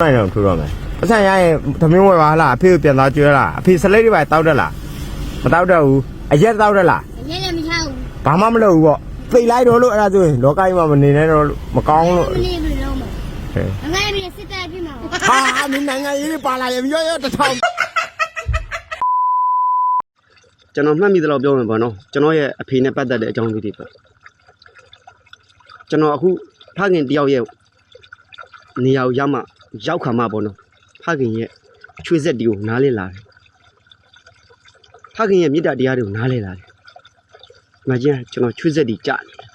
နိုင်တော့ထူတော့မယ်အဆန်ရရင်သမင်းဝယ်ပါလားအဖေကိုပြန်သွားကျွေးလားအဖေစလိတ်တွေပါတောက်တက်လားမတောက်တက်ဘူးအရက်တောက်တက်လားညနေမချဘူးဘာမှမလုပ်ဘူးပေါ့သိလိုက်တော့လို့အဲ့ဒါဆိုရင်လောကကြီးမှာမနေနဲ့တော့လို့မကောင်းလို့မနေဘူးလုံးမဟဲ့ငါလည်းစစ်တပ်ပြမှာပေါ့ဟာမင်းနိုင်ငံရေးတွေပါလာရင်ရောရောတစ်ထောင်ကျွန်တော်မှတ်မိသလောက်ပြောမယ်ပေါ့နော်ကျွန်တော်ရဲ့အဖေနဲ့ပတ်သက်တဲ့အကြောင်းလေးတွေပေါ့ကျွန်တော်အခုဖခင်တယောက်ရဲ့နေရာကိုရောက်မှ ရောက်ခါမှပေါ့နော်ဖခင်ရဲ့ချွေးဆက်တီကိုနားလဲလာတယ်ဖခင်ရဲ့မေတ္တာတရားတွေကိုနားလဲလာတယ်ငါချင်းကျွန်တော်ချွေးဆက်တီကြားနေတယ်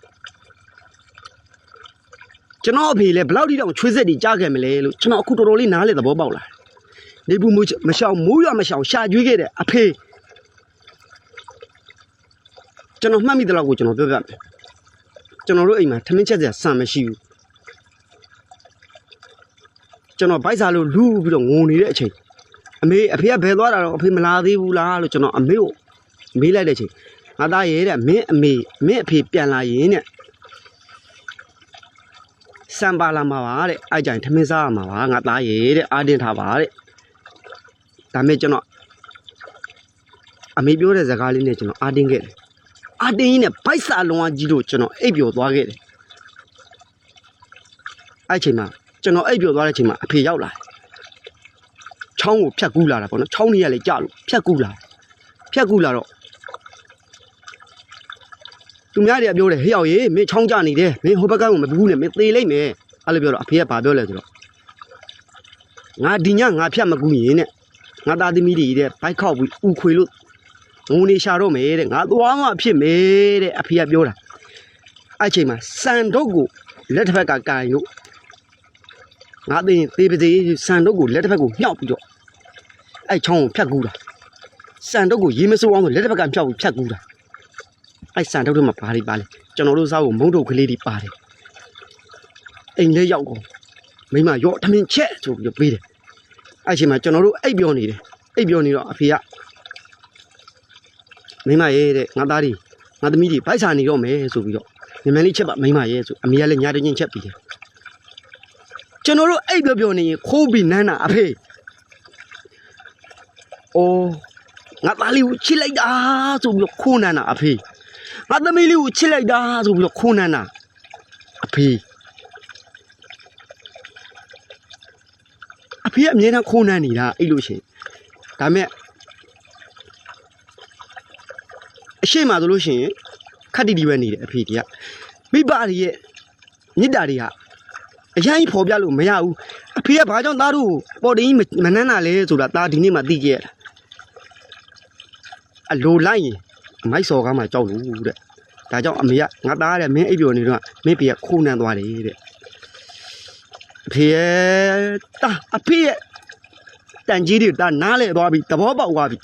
ကျွန်တော်အဖေလည်းဘယ်လောက်ထိတောင်ချွေးဆက်တီကြားခဲ့မလဲလို့ကျွန်တော်အခုတော်တော်လေးနားလဲသဘောပေါက်လာတယ်နေဘူးမမရှောင်မိုးရွာမရှောင်ရှာကျွေးခဲ့တဲ့အဖေကျွန်တော်မှတ်မိတဲ့လောက်ကိုကျွန်တော်ပြောပြမယ်ကျွန်တော်တို့အိမ်မှာထမင်းချက်စရာဆန်မရှိဘူး ကျွန်တော်ဗိုက်စာလို့လူပြီးတော့ငုံနေတဲ့အချိန်အမေအဖေကဘယ်သွားတာတော့အဖေမလာသေးဘူးလားလို့ကျွန်တော်အမေကိုမေးလိုက်တဲ့အချိန်ငါသားရဲ့တဲ့မင်းအမေမင်းအဖေပြန်လာရင်တဲ့စံပါလာမှာပါတဲ့အဲ့ကြရင်ထမင်းစားရမှာပါငါသားရဲ့တဲ့အာတင်းထားပါတဲ့ဒါမဲ့ကျွန်တော်အမေပြောတဲ့စကားလေးနဲ့ကျွန်တော်အာတင်းခဲ့တယ်အတင်းကြီးနဲ့ဗိုက်စာလုံးဝကြီးလို့ကျွန်တော်အိပ်ပျော်သွားခဲ့တယ်အဲ့ချိန်မှာ ကျွန်တော်အိပ်ပျော်သွားတဲ့ချိန်မှာအဖေရောက်လာတယ်ချောင်းကိုဖြတ်ကူးလာတာပေါ့နော်ချောင်းကြီးကလည်းကြလို့ဖြတ်ကူးလာတယ်ဖြတ်ကူးလာတော့သူများတွေကပြောတယ်ဟေ့ရောက်ရေးမင်းချောင်းကြနေတယ်မင်းဟိုဘက်ကမဘူးနဲ့မင်းသေလိမ့်မယ်အဲ့လိုပြောတော့အဖေကဘာပြောလဲဆိုတော့ငါဒီညငါဖြတ်မကူရင်နဲ့ငါသားသမီးတွေတဲ့ဘိုက်ခောက်ပြီးဥခွေလို့ငုံနေရှာတော့မယ်တဲ့ငါသွားမှဖြစ်မယ်တဲ့အဖေကပြောတာအဲ့ချိန်မှာစံတော့ကိုလက်တစ်ဖက်ကကင်လို့ ငါသိရင်သေပါစေစံတော့ကိုလက်တစ်ဖက်ကိုမြှောက်ပြီးတော့အဲ့ချောင်းကိုဖြတ်ကူးတာစံတော့ကိုရေးမစိုးအောင်ဆိုလက်တစ်ဖက်ကဖြောက်ပြီးဖြတ်ကူးတာအဲ့စံတော့တွေမှာဘာတွေပါလဲကျွန်တော်တို့စားဖို့မုံတုတ်ကလေးတွေပါတယ်အိမ်လေးရောက်ကုန်မိမရော့ထမင်းချက်ဆိုပြီးတော့ပေးတယ်အဲ့ချိန်မှာကျွန်တော်တို့အိပ်ပြောနေတယ်အိပ်ပြောနေတော့အဖေကမိမရဲ့တဲ့ငါသားတွေငါသမီးတွေဗိုက်စာနေတော့မယ်ဆိုပြီးတော့ညီမလေးချက်ပါမိမရဲ့ဆိုအမေကလည်းညာတချင်းချက်ပြီးတယ် ကျွန်တော်တို့အိပ်ပြောပြောနေရင်ခိုးပြီးနန်းတာအဖေအိုးငါသားလေးကိုချစ်လိုက်တာဆိုပြီးတော့ခိုးနန်းတာအဖေငါသမီးလေးကိုချစ်လိုက်တာဆိုပြီးတော့ခိုးနန်းတာအဖေအဖေကအမြဲတမ်းခိုးနန်းနေတာအဲ့လို့ရှိရင်ဒါမဲ့အရှိမဆိုလို့ရှိရင်ခက်တီတီပဲနေတယ်အဖေတည်းကမိဘတွေရဲ့မြစ်တာတွေက အရင်ကြီးဖော်ပြလို့မရဘူးအဖေကဘာကြောင့်သားတို့ကိုပေါ်တင်ကြီးမနှမ်းတာလဲဆိုတာသားဒီနေ့မှသိခဲ့ရတာအလိုလိုက်ရင်မိုက်စော်ကားမှကြောက်လို့တဲ့ဒါကြောင့်အမေကငါသားတဲ့မင်းအိပ်ပျော်နေတော့မင်းဖေကခိုးနှမ်းသွားတယ်တဲ့အဖေရဲ့တာအဖေရဲ့တန်ကြီးတွေတာနားလဲသွားပြီသဘောပေါက်သွားပြီ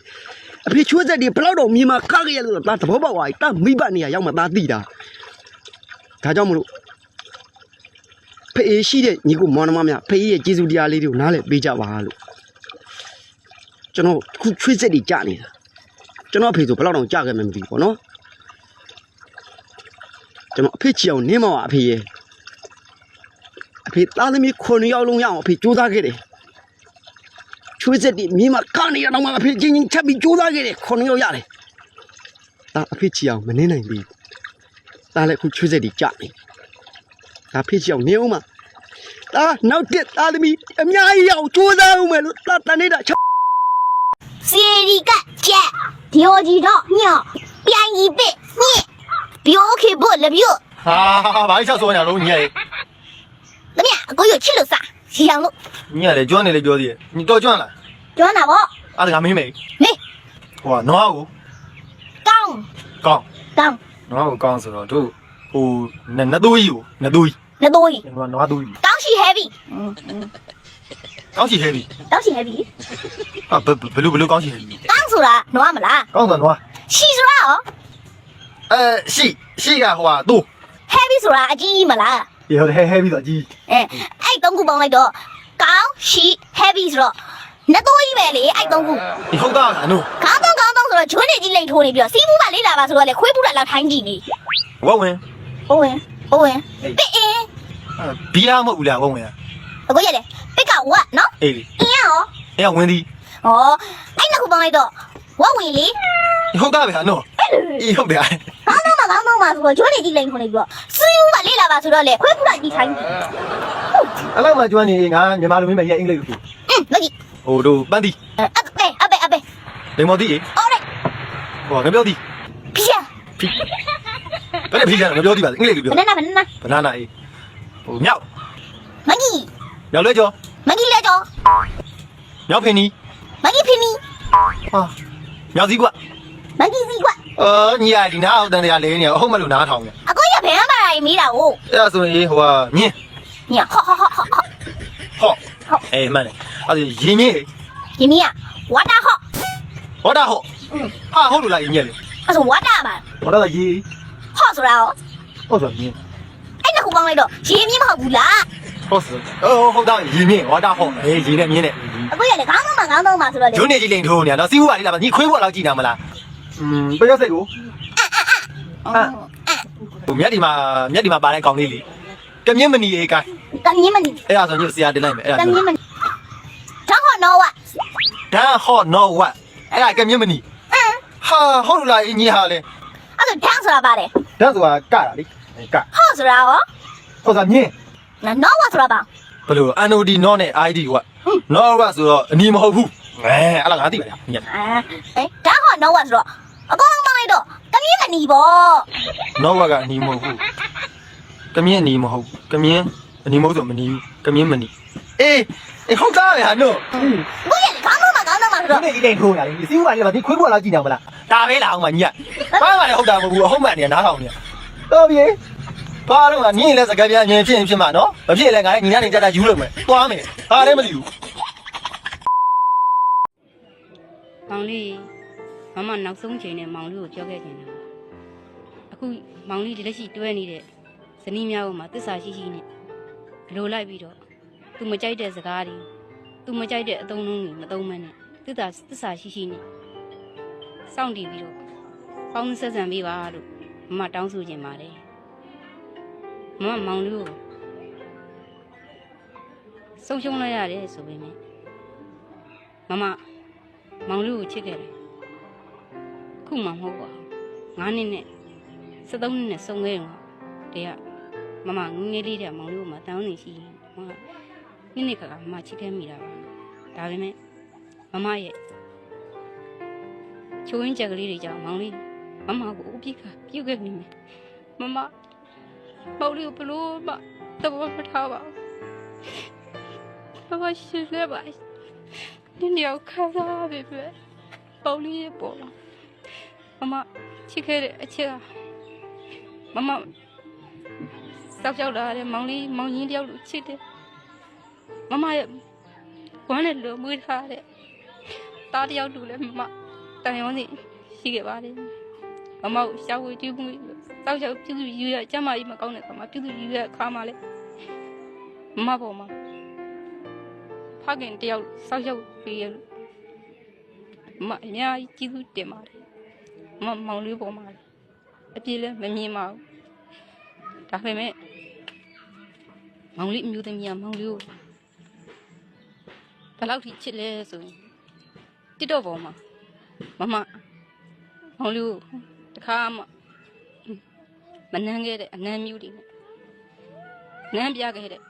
အဖေချွေးဆက်တွေဘယ်လောက်တော့မြေမှာခခဲ့ရလို့ဒါသဘောပေါက်သွားပြီတာမိဘနေရာရောက်မှသားသိတာဒါကြောင့်မလို့ ဖေးရှိတဲ့ညီကိုမောင်နှမများဖေးရဲ့ကျေးဇူးတရားလေးတွေကိုနားလည်ပေးကြပါလို့ကျွန်တော်ခုချွေးဆက်တွေကြာနေတာကျွန်တော်အဖေဆိုဘယ်လောက်တောင်ကြာခဲ့မှမသိဘူးပေါ့နော်ကျွန်တော်အဖေချီအောင်နင်းမပါအဖေရဲ့အဖေသားသမီးခွန်ယောက်လုံးရအောင်အဖေစူးစမ်းခဲ့တယ်ချွေးစက်ဒီမြေမှာကနေရတော့မှအဖေချင်းချင်းချက်ပြီးကြိုးစားခဲ့တယ်ခုနှစ်ယောက်ရတယ်။ဒါအဖေချီအောင်မနေနိုင်ဘူး။ဒါလည်းအခုချွေးစက်ဒီကြနေ။ဒါဖေးချီအောင်နေအောင်မ။ ဒါနောက်တစ်သားသမီးအများကြီးအောင်ကြိုးစားအောင်မယ်လို့ဒါတနေတာချက်စီရီကကျက်ဒီယိုဂျီတော့ညော့ပြန်ကြီးပစ်ညစ်ပြောခေဖို့လပြို့ဟာဘာကြီးချက်ဆိုညာလုံးညက်တမအကိုရချစ်လို့စားစီအောင်လို့ညက်လေကျွမ်းနေလေပြောသေးတယ်ညီတော်ကျွမ်းလားကျွမ်းတာဗောအားတကမင်းမေနေဟိုကနွားကိုကောင်းကောင်းကောင်းနွားကိုကောင်းဆိုတော့တို့ဟိုနနသွေးကြီးကိုနသွေးန တိုးကြီးနွားနွားသွေးကြီးကောင်းရှိ heavy ကောင်းရှိဟဲပြီကောင်းရှိ heavy ဟာဘဘလူဘလူကောင်းရှိဟဲပြီကောင်းဆိုတာနွားမလားကောင်းတော့နွားရှိဆိုတာရောအဲရှိရှိကဟိုကတူ heavy ဆိုတာအကြီးမလားရေဟဲဟဲပြီတော့ကြီးအဲအဲ့သုံးခုပေါင်းလိုက်တော့ကောင်းရှိ heavy ဆိုတော့နတိုးကြီးပဲလေအဲ့သုံးခုဒီဟုတ်တာကနို့ကောင်းတော့ကောင်းတော့ဆိုတော့ကျွန်းနေကြီးလိန်ထိုးနေပြီးတော့စီးပူးမလေးလာပါဆိုတော့လေခွေးပူတာလောက်ထိုင်းကြည့်နေဝဝင်ဟုတ်ဝင် ဟုတ်ဝင်ပစ်အင်းဘီယာမဟုတ်ဘူးလားဝဝင်အကိုရတယ်ပပိတ်ကဝတ်နော်အေးလေအင်းရောအဲ့ကဝင်းသည်ဟောအဲ့နှစ်ခုပေါင်းလိုက်တော့ဝတ်ဝင်လေဟုတ်တာပဲဟာနော်အေးဟုတ်တယ်ဘာမှမကောင်းတော့မှဆိုတော့ကျွေးနေကြည့်လိုက်ခွန်နေပြီးတော့စူးယူကလေးလာပါဆိုတော့လေခွေးဖူလိုက်ဒီဆိုင်ကြီးအဲ့လောက်မှကျွမ်းနေငါမြန်မာလူမင်းပဲရဲ့အင်္ဂလိပ်ကိုอืมမကြီးဟိုတို့ပန်းတီအပေအပေအပေလိမ္မော်တီအေးအော်လေဟောငါပြောတီဖီယာ ဘယ်နဲ့ဖိကြလဲငါပြောတီပါအင်္ဂလိပ်လိုပြောဘနနာဘနနာဘနာနာအေးဟိုမြောက်မကြီးမြောက်လဲကျော်မကြီးလဲကြောမြောက်ဖင်နီမကြီးဖီမီ ဟာမြောက်စည်းကွာမကြီးစီကွအော်ညီရဒီနာအောင်တန်တရားလဲနေအဟုတ်မလို့နားထောင်နေအကိုရဘယ်မှာလာမေးတာကိုအဲ့ဒါဆိုရင်ဟိုဟာမြင်းညဟောဟောဟောဟောဟော့အေးမှန်တယ်အဲ့ဒါရင်မြင့်ဒီမီးကဝါတာဟောဟောတာဟော့ဟာဟုတ်လို့လားရင်မြင့်လေအဲ့ဆိုဝါတာပါ ဟောတာရေ ဟောဆိုတာရောဟောဆိုမြင်းအဲ့နှစ်ခုပေါင်းလိုက်တော့ရေမြင့်မဟုတ်ဘူးလားဟောဆိုအော်ဟုတ်တာရင်မြင့်ဟောတာဟော့အေးရေနဲ့မြင်းနဲ့အကိုရလည်းခေါင်းမခေါင်းတော့မှဆိုတော့လေဂျုံနေကြီးလိန်ထိုးနေနော်စီးဘူးပါလိလားညီခွေးဘွားလောက်ကြည့်နာမလားอืมပျောက်စိတ်ကိုဟိုမြက်ဒီမှာမြက်ဒီမှာပါတဲ့ကောင်လေးလေကမြင့်မနီအေးကိုင်းတမြင့်မနီအဲ့ဒါဆိုညဆရာတင်လိုက်မယ်အဲ့တဒါမြင့်မနီတော့ဟောနော်ဝါဒန်ဟော့နော်ဝတ်အဲ့ဒါကမြင့်မနီဟာဟုတ်လို့လားညီဟာလေ အဲ့ဆိုဒန်းဆိုတာပါတယ်ဒန်ဆိုတာကတာလေကဟောဆိုတာရောဟောကမြင့်နော်ဝါဆိုတာပါဘယ်လို NOD နော်နဲ့ ID ဝတ်နော်ဝတ်ဆိုတော့အနီမဟုတ်ဘူးအဲအဲ့လားငါသိပါလားညက် အဲအဲဒါဟောနော်ဝါဆိုတော့အကောင်ပေါင်းလိုက်တော့တမြင့်မနီပေါ့နော်ဝတ်ကအနီမဟုတ်ဘူးကမြင့်အနီမဟုတ်ကမြင့်အနီမဟုတ်ဆိုမနီဘူးကမြင့်မနီအေးအေးဟုတ်တာပဲဟာနော်ကိုရလည်းခေါင်းတော့မှခေါင်းတော့မှဆိုဒီတော့နေ့ဒီတိုင်းထိုးရတယ်စီးဘူးပါလေပါဒီခွေးဘွားလောက်ကြည့်နေမလား ဒါပဲလားအောင်မညက်ဘာမှလည်းဟုတ်တာမဟုတ်ဘူးအဟုတ်မှန်နေနားထောင်နေတော်ပြီဘာတော့ညင်းလဲစကားပြညင်ဖြစ်ရင်ဖြစ်မှာနော်မဖြစ်လဲငါလည်းညီကနေကြတာယူလို့မယ်သွားမယ်ဟာလည်းမသိဘူးမောင်လေးမမနောက်ဆုံးချိန်နဲ့မောင်လေးကိုပြောခဲ့ခြင်းတာအခုမောင်လေးဒီလက်ရှိတွဲနေတဲ့ဇနီးများပေါ်မှာတစ္ဆာရှိရှိနဲ့လိုလိုက်ပြီးတော့သူမကြိုက်တဲ့စကားတွေသူမကြိုက်တဲ့အသုံးအနှုန်းတွေမသုံးမနဲ့တစ္ဆာတစ္ဆာရှိရှိနဲ့ စောင့်တည်ပြီးတော့ပေါင်းဆက်ဆံပေးပါလို့မမတောင်းဆိုခြင်းပါတယ်မမမောင်လေးကိုဆုံးရှုံးလိုက်ရတယ်ဆိုပေမဲ့မမမောင်လေးကိုချစ်ခဲ့တယ်ခုမှမဟုတ်ပါဘူးငါးနှစ်နဲ့73နှစ်နဲ့စုံခဲ့ရင်တည်းကမမငငယ်လေးတဲ့မောင်လေးကိုမတောင်းနေရှိရင်မမနှစ်နှစ်ခါခါမမချစ်ခဲ့မိတာပါဒါပေမဲ့မမရဲ့ ချိုးရင်းချက်ကလေးတွေကြောင့်မောင်လေးမမကိုအပြစ်ကပြုတ်ခဲ့မိမယ်မမမောင်လေးကိုဘလို့မသဘောမထားပါဘူးမမရှင်းလဲပါနင်းရောက်ခါစားပြီပဲပေါလေးရဲ့ပေါ်လာမမချစ်ခဲ့တဲ့အချက်ကမမစောက်ကြောက်လာတဲ့မောင်လေးမောင်ကြီးတယောက်လိုချစ်တယ်မမရဲ့ဝမ်းနဲ့လိုမွေးထားတဲ့တားတယောက်လိုလဲမမ တန်ရုံးစီရှိခဲ့ပါတယ်မမကိုရှာဝေကြည့်မှုစောက်ကြောက်ပြုစုယူရကျမကြီးမကောင်းတဲ့ခါမှာပြုစုယူရခါမှာလဲမမပေါ်မှာဖခင်တယောက်စောက်ရောက်ပေးရလို့မအများကြီးကျေးဇူးတင်ပါတယ်မမောင်လေးပေါ်မှာလည်းအပြည့်လည်းမမြင်ပါဘူးဒါပေမဲ့မောင်လေးအမျိုးသမီးကမောင်လေးကိုဘယ်လောက်ထိချစ်လဲဆိုရင်တစ်တော့ပေါ်မှာ မမမောင်လေးကိုတခါမှမနှမ်းခဲ့တဲ့အနမ်းမျိုးတွေနဲ့နမ်းပြခဲ့တဲ့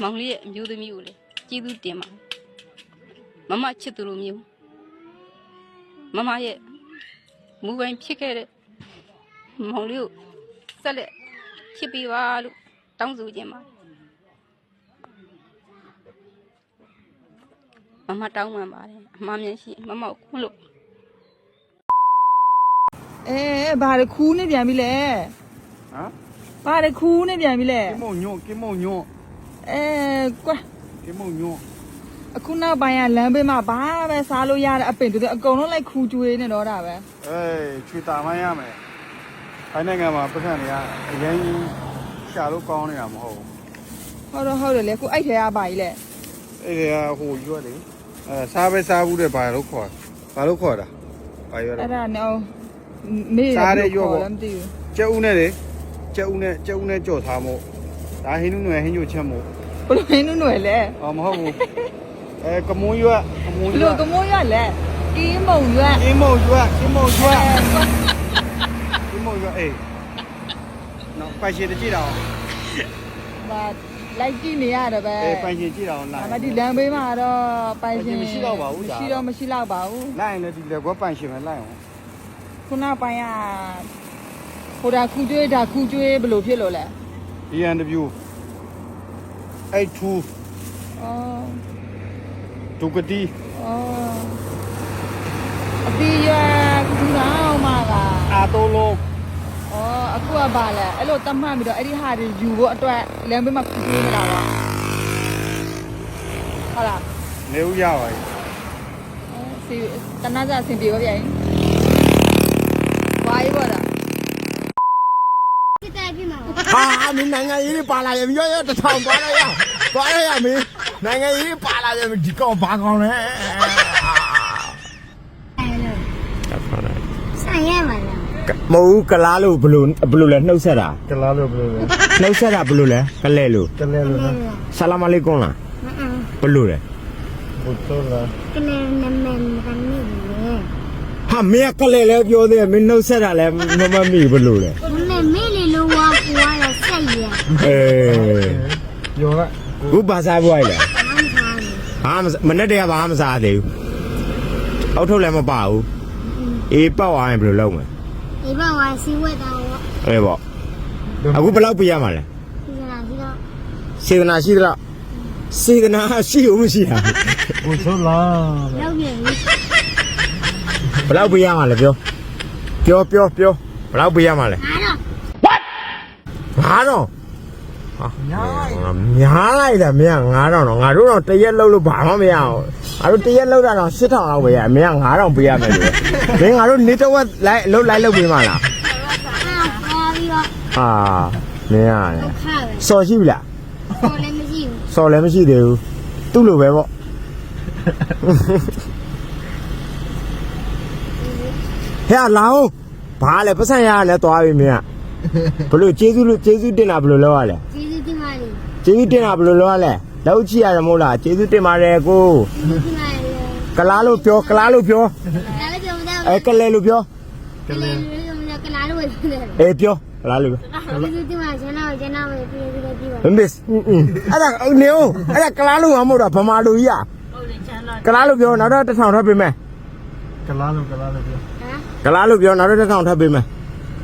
မောင်လေးရဲ့အမျိုးသမီးကိုလည်းကျေးဇူးတင်ပါတယ်မမချစ်သူလိုမျိုးမမရဲ့မူပိုင်ဖြစ်ခဲ့တဲ့မောင်လေးကိုဆက်လက်ချစ်ပေးပါလို့တောင်းဆိုခြင်းပါတယ် မမတောင်းပန်ပါတယ်အမှားများရှိရင်မမကိုခွင့်လို့အဲဘာလဲခူးနေပြန်ပြီလဲဟမ်ဘာလဲခူးနေပြန်ပြီလဲကင်းမုံညွန့်ကင်းမုံညွန့်အဲကွာကင်းမုံညွန့်အခုနောက်ပိုင်းကလမ်းဘေးမှာဘာပဲစားလို့ရတဲ့အပင်တူတူအကုန်လုံးလိုက်ခူးကျွေးနေတော့တာပဲအေးချွေတာမရမယ်ခိုင်းနိုင်ငံမှာပတ်စံတွေကအရင်ရှာလို့ကောင်းနေတာမဟုတ်ဘူးဟုတ်တော့ဟုတ်တယ်လေခုအဲ့ထဲကပါကြီးလဲအဲ့ဒါကဟိုရွက်လေ အဲစားပဲစားဘူးတဲ့ဘာလို့ခေါ်ဘာလို့ခေါ်တာဘာရွက်လဲအဲ့ဒါနဲ့မေးစားတဲ့ရွက်ပေါ့လည်းမသိဘူးကျက်ဦးနဲ့လေကျက်ဦးနဲ့ကျက်ဦးနဲ့ကြော်ထားမို့ဒါဟင်းနုနယ်ဟင်းညိုချက်မို့ဘလို့မင်းနုနွယ်လဲအော်မဟုတ်ဘူးအဲကမွန်ရွက်ကမွန်ဘရွလို့က်ကမိုးရွက်လဲကင်းမုံရွက်ကင်းမုံရွက်ကင်းမုံရွက်ကင်းမုံရွက်အေးနော်ပိုင်ရှင်တကြည့်တာအောင်ဘာ လိုက်ကြည့်နေရတယ်ပဲအေးပိုင်ရှင်ကြည့်တာအောင်လာအမဒီလမ်းဘေးမှာတော့ပိုင်ရှင်မရှိတော့ပါဘူးဒါမရှိတော့မရှိတော့ပါဘူးလိုက်ရင်လည်းဒီလက်ကွက်ပိုင်ရှင်ပဲလိုက်အောင်ခုနပိုင်းကဟိုဒါခူကျွေးဒါခူကျွေးဘယ်လိုဖြစ်လို့လဲ DNW 82အော်ဒုကတိအော်အပီးရွက်ခူတော်မှာကအာတိုလုံး အော်အခုကပါလဲအဲ့လိုတတ်မှတ်ပြီးတော့အဲ့ဒီဟာတွေယူဖို့အတွက်လမ်းဘေးမှာခူကျွေးနေတာပါဟုတ်လားနေဦးရပါပြီစီတနာကြအဆင်ပြေပါဗျာဝါးရေးပါလားစစ်တပ်ပြမှာဟာမင်းနိုင်ငံရေးတွေပါလာရင်ရောရောတစ်ထောင်သွားလိုက်ရသွားလိုက်ရမင်းနိုင်ငံရေးတွေပါလာရင်ဒီကောင်ဘာကောင်လဲဆိုင်ရမှာလား မဟုတ်ဘူးကလားလို့ဘလို့ဘလို့လဲနှုတ်ဆက်တာကလားလို့ဘယ်လိုလဲနှုတ်ဆက်တာဘလို့လဲကလဲလို့ကလဲလို့နော်ဆလာမလေးကွန်လားမအမ်ဘလို့လဲဘုသောလားကလေးနမန်ရမီလေဟာမင်းကကလဲလဲပြောသေးတယ်မင်းနှုတ်ဆက်တာလဲမမမိဘလို့လဲနမန်မေးလေလို့ဝါကွာရဆက်ရအေးပြောကခုဘာစားပွားလဲအမ်းသားဟာမမနဲ့တည်းကဘာမှမစားသေးဘူးအောက်ထုတ်လည်းမပါဘူးအေးပောက်အောင်ဘယ်လိုလုပ်မလဲ ဒီဘဝစီဝတ်တော်အေးပေါ့အခုဘယ်လောက်ပြရမှာလဲဒီလားဒီတော့စေတနာရှိသလားစေတနာရှိဦးမရှိတာဘုသောလားရောက်ပြီဘယ်လောက်ပြရမှာလဲပြောပြောပြောပြောဘယ်လောက်ပြရမှာလဲအားတော့9000 ဟာများလိုက်တာမင်းက9000တော့ငါတို့တော့တရက်လောက်လို့ဘာမှမရအောင်ငါတို့တရက်လောက်တာတော့8000လောက်ပဲရမင်းက9000ပေးရမယ်လို့မင်းငါတို့နေတော့လိုက်လောက်လိုက်လောက်ပေးမှာလားအားပါပြီးတော့ဟာမင်းရတယ်ဒုက္ခပဲစော်ရှိပြီလားပေါ်လည်းမရှိဘူးစော်လည်းမရှိသေးဘူးသူ့လိုပဲပေါ့ဟဲ့လာဦးဘာလဲပတ်စံရရလဲသွားပြီမင်းက ဘလို့ကျေးဇူးလို့ကျေးဇူးတင်တာဘလို့လောက်ရလဲကျေးဇူးတင်ပါတယ်ကျေးဇူးတင်တာဘယ်လိုလုပ်ရလဲလောက်ကြည့်ရတယ်မဟုတ်လားကျေးဇူးတင်ပါတယ်ကိုကျေးဇူးတင်ပါတယ်ကလားလို့ပြောကလားလို့ပြောဒါလည်းပြောမတတ်အဲကလဲလို့ပြောကလေးလေးကကလာလို့ပဲပြောတယ်အေးပြောကလားလို့ပြောကျေးဇူးတင်ပါကျန်တော့ကျန်တော့ပဲပြေးပြေးပြေးပါမမစ်အဲ့ဒါနေဦးအဲ့ဒါကလားလို့မဟုတ်တာဗမာလူကြီးอ่ะကလားလို့ပြောနောက်တော့တစ်ထောင်ထပ်ပေးမယ်ကလားလို့ကလားလို့ပြောဟမ်ကလားလို့ပြောနောက်တော့တစ်ထောင်ထပ်ပေးမယ်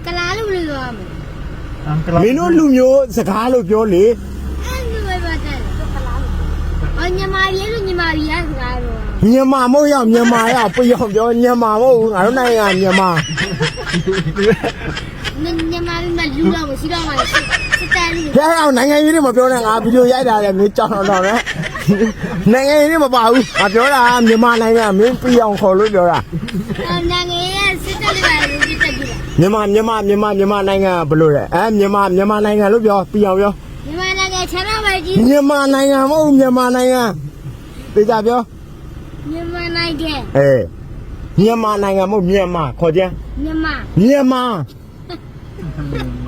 ကလာလို့ဘယ်လိုလုပ်ရမလဲ အ မ်ကလားမင်းတို့လူမျိုးစကားလို့ပြောလေအဲ့လိုပဲပါတယ်ကလာလို့အော်ညီမလေးလို့ညီမလေးရစကားတော့မြန်မာမဟုတ်ရမြန်မာရပြောပြောမြန်မာမဟုတ်ဘူးငါတို့နိုင်ငံမြန်မာညီမလေးမလူတော့မရှိတော့မှစစ်တယ်လို့ဟဲ့အောင်နိုင်ငံရေးတွေမပြောနဲ့ငါဗီဒီယိုရိုက်တာလေမင်းကြောက်တော့တော့နဲ့နိုင်ငံရေးတွေမပါဘူးငါပြောတာမြန်မာနိုင်ငံမင်းပြအောင်ခေါ်လို့ပြောတာနိုင်ငံရဲ့စစ်တယ်လေးပါလို့စစ်တယ်ပြီ မြန်မာမြန်မာမြန်မာမြန်မာနိုင်ငံဘယ်လိုလဲအဲမြန်မာမြန်မာနိုင်ငံလို့ပြောပြအောင်ပြောညီမနိုင်ငံချမ်းသာပါကြီးမြန်မာနိုင်ငံမဟုတ်မြန်မာနိုင်ငံသိကြပြောညီမနိုင်ငံအေးမြန်မာနိုင်ငံမဟုတ်မြန်မာခေါ်ကြညီမမြန်မာ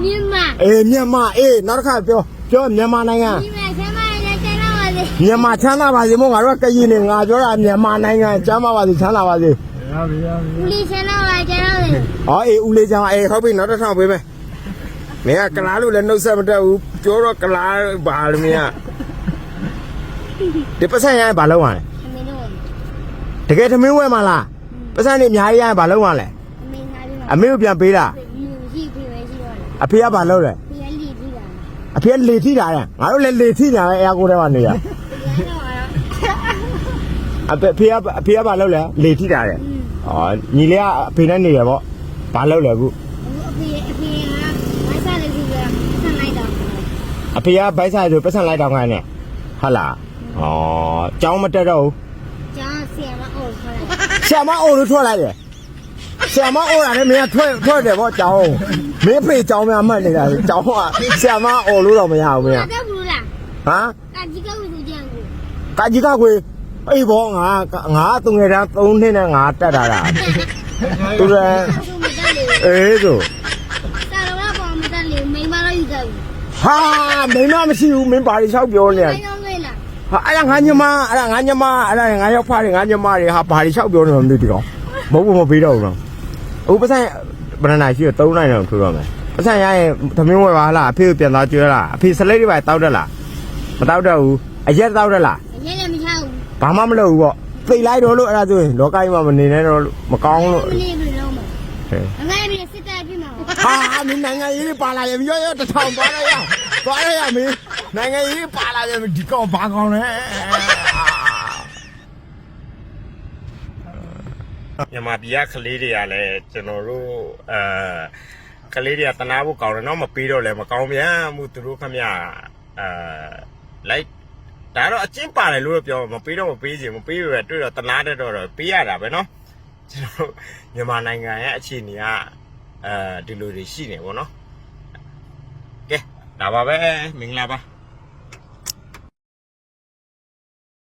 ညီမအေးမြန်မာအေးနောက်တစ်ခါပြောပြောမြန်မာနိုင်ငံညီမချမ်းသာရဲ့ချမ်းသာပါစေမြန်မာချမ်းသာပါစေမို့ငါတို့ကကရင်နေငါပြောတာမြန်မာနိုင်ငံချမ်းသာပါစေချမ်းသာပါစေ ရပြီရပြီဦးလေးချမ်းသာပါချမ်းသာပါစေဟောအေးဦးလေးချမ်းအေးဟုတ်ပြီနောက်တစ်ထောင်ပေးမယ်မင်းကကလားလို့လည်းနှုတ်ဆက်မတတ်ဘူးပြောတော့ကလားဘာလို့မင်းကဒီပတ်စံရရင်ဘာလုပ်ရလဲအမေတို့တကယ်သမင်းဝဲမလားပတ်စံနေအများကြီးရရင်ဘာလုပ်ရလဲအမေငါလေးအမေကိုပြန်ပေးတာယူရှိပြီပဲရှိတော့တယ်အဖေကဘာလုပ်လဲပြလီပြီလားအဖေကလေထိတာတဲ့ငါတို့လည်းလေထိတာပဲအဲအကိုထဲမှာနေရပြန်တော့အဖေဖေကအဖေကဘာလုပ်လဲလေထိတာတဲ့ အော်ညီလေးကအဖေနဲ့နေရပေါ့ဘာလုပ်လဲအခုအဖေအဖေကမဆားလေးပြီပဲဆန်လိုက်တော့အဖေကဘိုက်ဆိုင်ဆိုပတ်စံလိုက်တောင်းခိုင်းနေဟုတ်လားဩကြောင်းမတက်တော့ဘူးကျောင်းဆရာမအိုးခေါ်လိုက်ဆရာမအိုလို့ထွက်လိုက်တယ်ဆရာမအိုတာနဲ့မင်းကထွက်ထွက်တယ်ပေါ့ကြောင်းမင်းဖေကြောင်းများမှတ်နေတာကြောင်းကဆရာမအိုလို့တော့မရဘူးမင်းကတက်ဘူးလားဟမ်ကကြီးကဝူကြံကိုကာကြီးကကွေ အေးဘောငါငါသူငယ်တန်း3နှစ်နဲ့ငါတက်တာတာသူလည်းသူမတက်လေအေးဆိုတာတော့ပေါ်မတက်လေမိမတော့ယူတယ်ဟာမိမမရှိဘူးမင်းဘာတွေလျှောက်ပြောနေလဲမိမငယ်ဟာအဲ့ဒါငါညမအဲ့ဒါငါညမအဲ့ဒါငါရောက်ဖားတယ်ငါညမတွေဟာဘာတွေလျှောက်ပြောနေမှမသိဒီကောင်မဟုတ်ဘူးမပေးတော့ဘူးတော့အခုပတ်ဆိုင်ဘယ်နှနိုင်ရှိရ3နိုင်တော့ထူတော့မယ်ပတ်ဆိုင်ရရင်သမင်းဝယ်ပါလားအဖေကိုပြန်သွားကျွေးလားအဖေစလိတ်တွေပါတောက်တက်လားမတောက်တော့ဘူးအရက်တောက်တက်လားညနေမချ ဘူးဘာမှမလုပ်ဘူးပေါ့သိလိုက်တော့လို့အဲ့ဒါဆိုရင်လောကကြီးမှာမနေနဲ့တော့လို့မကောင်းလို့မနေဘူးလုံးမဟဲ့ငါလည်းမင်းစစ်တပ်ပြမှာဟာမင်းနိုင်ငံရေးပါလာရင်ရောရောတထောင်သွားရရသွားရရမင်းနိုင်ငံရေးပါလာရင်ဒီကောင်ဘာကောင်လဲမြန်မာပြည်ကကလေးတွေကလည်းကျွန်တော်တို့အဲကလေးတွေကတနာဖို့ကောင်းတယ်တော့မပြီးတော့လည်းမကောင်းပြန်ဘူးသူတို့ခမအဲလိုက် ဒါတော့အကျင့်ပါတယ်လို့ပြောမပြီးတော့မပြီးချင်မပြီးရတွေ့တော့တနာတဲ့တော့ပေးရတာပဲเนาะကျွန်တော်တို့မြန်မာနိုင်ငံရဲ့အခြေအနေက အဲဒီလိုတွေရှိနေဗောနော်ကဲဒါပါပဲမင်္ဂလာပါ